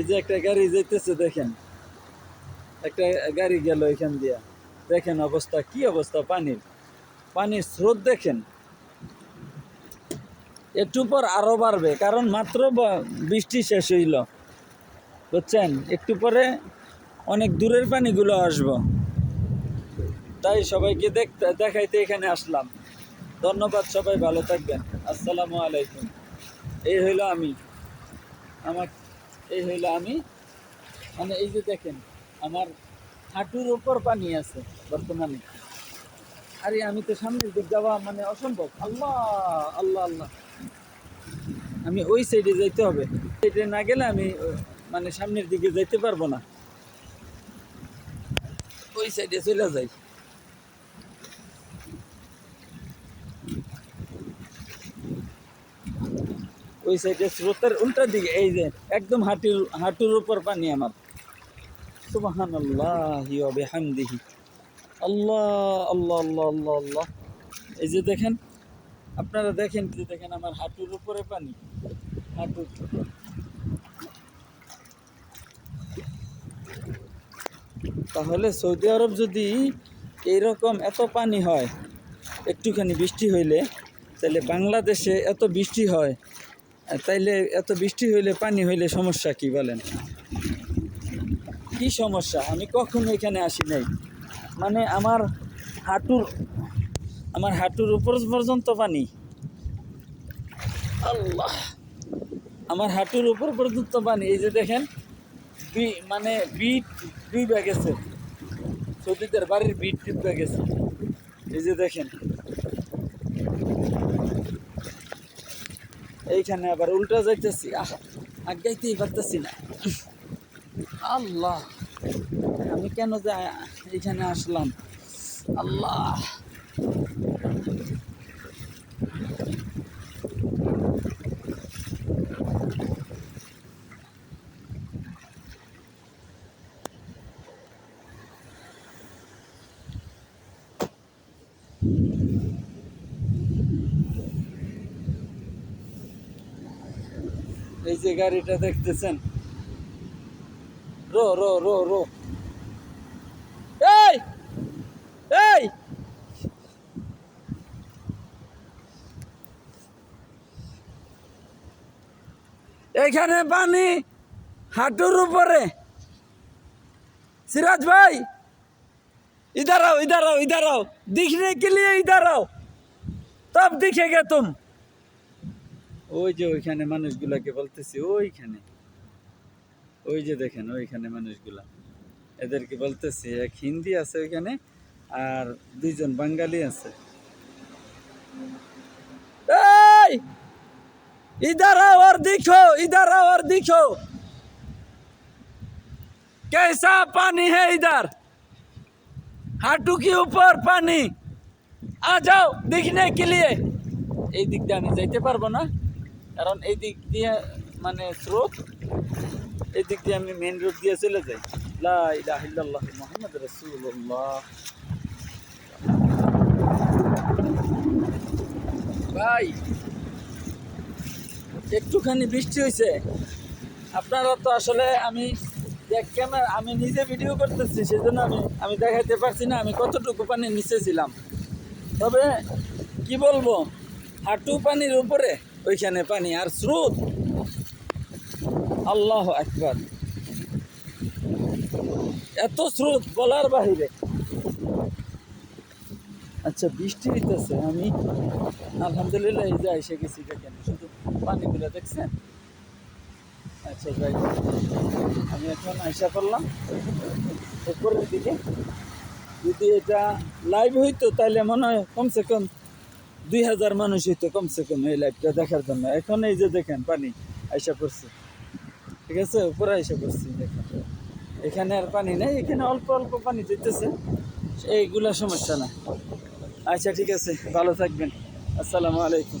এই যে একটা গাড়ি যাইতেছে দেখেন। একটা গাড়ি গেল এখান দিয়া। দেখেন অবস্থা, কি অবস্থা পানির। পানির স্রোত দেখেন। একটু পর আরও বাড়বে, কারণ মাত্র বৃষ্টি শেষ হইল। বুঝছেন? একটু পরে অনেক দূরের পানিগুলো আসব। তাই সবাইকে দেখতে, দেখাইতে এখানে আসলাম। ধন্যবাদ সবাই, ভালো থাকবেন। আসসালামু আলাইকুম। এই হইল আমি। আমার এই হইল আমি। মানে এই যে দেখেন, আমার হাঁটুর উপর পানি আছে বর্তমানে। আরে, আমি তো সামনের দিক যাওয়া মানে অসম্ভব। আল্লাহ আল্লাহ আল্লাহ। আমি ওই সাইডে যাইতে হবে। সাইডে না গেলে আমি মানে সামনের দিকে যাইতে পারব না। ওই সাইডে চলে যাই। ওই সাইডে স্রোতের উল্টা দিকে, এই যে একদম হাঁটুর হাঁটুর উপর পানি আমার। সুবাহান আল্লাহ বিহামদিহি। আল্লাহ আল্লাহ আল্লাহ আল্লাহ আল্লাহ। এই যে দেখেন, আপনারা দেখেন যে দেখেন আমার হাঁটুর উপরে পানি। হাঁটুর তাহলে সৌদি আরব যদি এইরকম এত পানি হয়, একটুখানি বৃষ্টি হইলে, তাহলে বাংলাদেশে এত বৃষ্টি হয় তাইলে এত বৃষ্টি হইলে, পানি হইলে সমস্যা কি বলেন? কি সমস্যা? আমি কখনো এখানে আসি নাই। মানে আমার হাঁটুর আমার হাঁটুর উপর পর্যন্ত পানি। আল্লাহ! আমার হাঁটুর উপর পর্যন্ত পানি। এই যে দেখেন মানে বিট ডুইবা গেছে। সৌদিদের বাড়ির বিট ডুইবা গেছে। এই যে দেখেন। এইখানে আবার উল্টা যাইতেছি, আহ, আগাইতেই পারতেছি না। আল্লাহ, আমি কেন যে এইখানে আসলাম? আল্লাহ। এই যে গাড়িটা দেখতেছেন রো রো রো রো এই এই এখানে পানি হাঁটুর উপরে সিরাজ ভাই इधर आओ इधर आओ इधर आओ दिखने के लिए इधर आओ तब दिखेगा तुम ওই যে ওইখানে মানুষগুলাকে বলতেছি ওইখানে ওই যে দেখেন ওইখানে মানুষগুলা এদেরকে বলতেছি এক হিন্দি আছে ওইখানে আর দুইজন বাঙালি আছে এই इधर आओ और दिखो इधर आओ और दिखो कैसा पानी है इधर हाटू के ऊपर पानी आ जाओ दिखने के लिए এই দিক দিয়ে আমি যাইতে পারবো না কারণ এই দিক দিয়ে মানে স্রোত, এই দিক দিয়ে আমি মেন রোড দিয়ে চলে যাই। লা ইলাহা ইল্লাল্লাহ মুহাম্মদ রাসূলুল্লাহ। ভাই, একটুখানি বৃষ্টি হয়েছে আপনারা তো আসলে আমি ক্যামেরা আমি নিজে ভিডিও করতেছি, সেজন্য আমি আমি দেখাইতে পারছি না, আমি কতটুকু পানি নিচে ছিলাম। তবে কি বলব, হাঁটু পানির উপরে ওইখানে পানি আর স্রোত। আল্লাহ একবার এত স্রোত বলার বাহিরে। আচ্ছা বৃষ্টি হইতেছে, আমি আলহামদুলিল্লাহ এই যে এসে গেছি দেখেন, শুধু পানিগুলো দেখছেন? আচ্ছা যাই আমি এখন আইসা করলাম উপরের দিকে। যদি এটা লাইভ হইতো তাহলে মনে হয় কমসে কম দুই হাজার মানুষ হইতো কমসে কম এই লাইভটা দেখার জন্য। এখন এই যে দেখেন, পানি আইসা পড়ছে। ঠিক আছে? উপরে আইসা পড়ছে, দেখেন। এখানে আর পানি নেই, এখানে অল্প অল্প পানি যেতেছে এইগুলা সমস্যা না। আচ্ছা ঠিক আছে। ভালো থাকবেন। আসসালামু আলাইকুম।